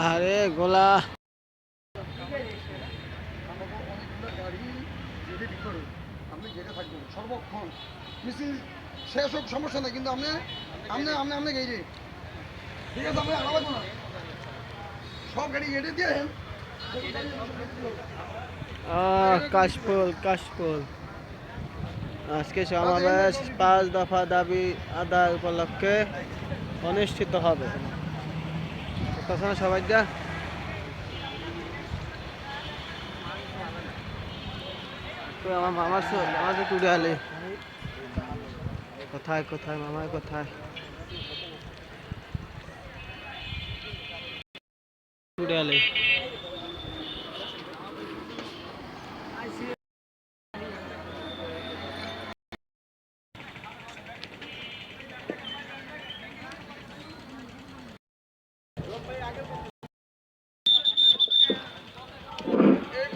আরে গোলা। কাশফুল কাশফুল। আজকে সমাবেশ পাঁচ দফা দাবি আদায় উপলক্ষে। অনুষ্ঠিত হবে। তখন সবাই যা তো আমার মামার মামা তো টুডে আলে। কোথায় কোথায় মামায় কোথায়? টুডে আলে।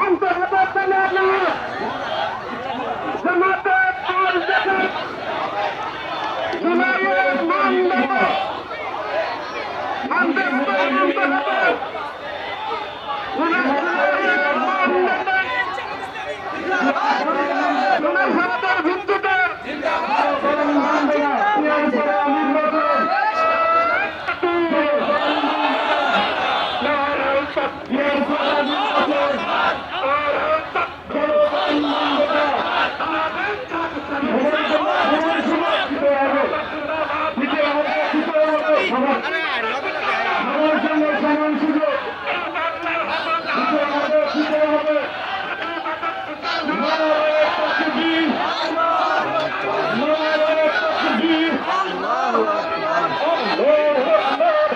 মানতে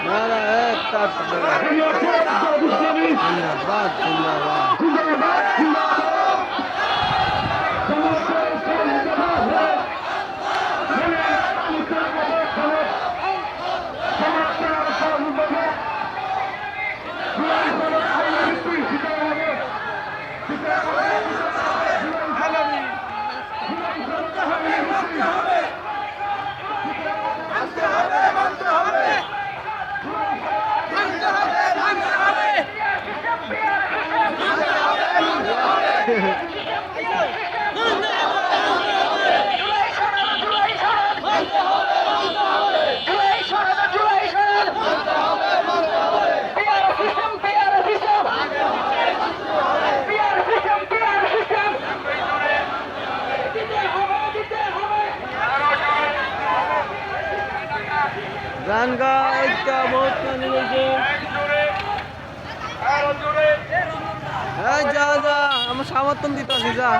নারায় তাকবীর জিন্দাবাদ জিন্দাবাদ গান গা একটা বহুত পানি বলছে এই যা যা আমার সমর্থন দিতে আছি যা।